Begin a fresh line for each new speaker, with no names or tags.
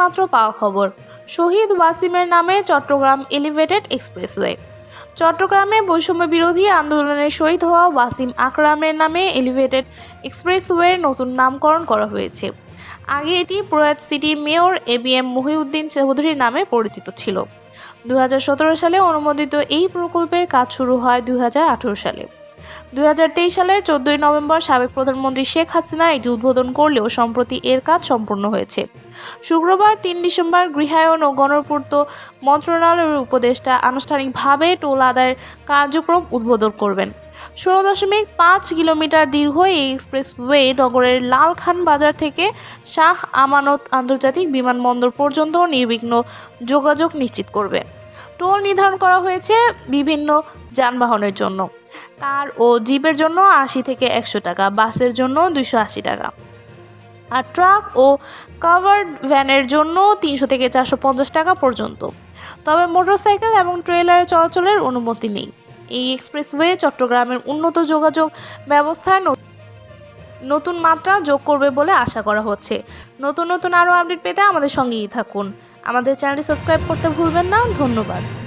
মাত্র পাওয়া খবর। শহীদ ওয়াসিমের নামে চট্টগ্রাম এলিভেটেড এক্সপ্রেসওয়ে। চট্টগ্রামে বৈষম্য বিরোধী আন্দোলনে শহীদ হওয়া ওয়াসিম আকরামের নামে এলিভেটেড এক্সপ্রেসওয়ের নতুন নামকরণ করা হয়েছে। আগে এটি প্রয়াত city mayor A B M Mohiuddin চৌধুরীর নামে পরিচিত ছিল। দু হাজার সতেরো সালে অনুমোদিত এই প্রকল্পের কাজ শুরু হয় দুই হাজার আঠেরো সালে। দুই হাজার তেইশ সালের চোদ্দই নভেম্বর সাবেক প্রধানমন্ত্রী শেখ হাসিনা এটি উদ্বোধন করলেও সম্প্রতি এর কাজ সম্পূর্ণ হয়েছে। শুক্রবার তিন ডিসেম্বর গৃহায়ন ও গণপূর্ত মন্ত্রণালয়ের উপদেষ্টা আনুষ্ঠানিকভাবে টোল আদায়ের কার্যক্রম উদ্বোধন করবেন। ষোলো দশমিক পাঁচ কিলোমিটার দীর্ঘ এই এক্সপ্রেসওয়ে নগরের লালখান বাজার থেকে শাহ আমানত আন্তর্জাতিক বিমানবন্দর পর্যন্ত নির্বিঘ্ন যোগাযোগ নিশ্চিত করবে। টোল নির্ধারণ করা হয়েছে বিভিন্ন যানবাহনের জন্য। কার ও জিপের জন্য আশি থেকে একশো টাকা, বাসের জন্য দুশো আশি টাকা। আর ট্রাক ও কাভার্ড ভ্যানের জন্য তিনশো থেকে চারশো পঞ্চাশ টাকা পর্যন্ত। তবে মোটরসাইকেল এবং ট্রেলারে চলাচলের অনুমতি নেই। এই এক্সপ্রেসওয়ে চট্টগ্রামের উন্নত যোগাযোগ ব্যবস্থায় নতুন মাত্রা যোগ করবে বলে আশা করা হচ্ছে। নতুন নতুন আরও আপডেট পেতে আমাদের সঙ্গেই থাকুন। আমাদের চ্যানেলটি সাবস্ক্রাইব করতে ভুলবেন না। ধন্যবাদ।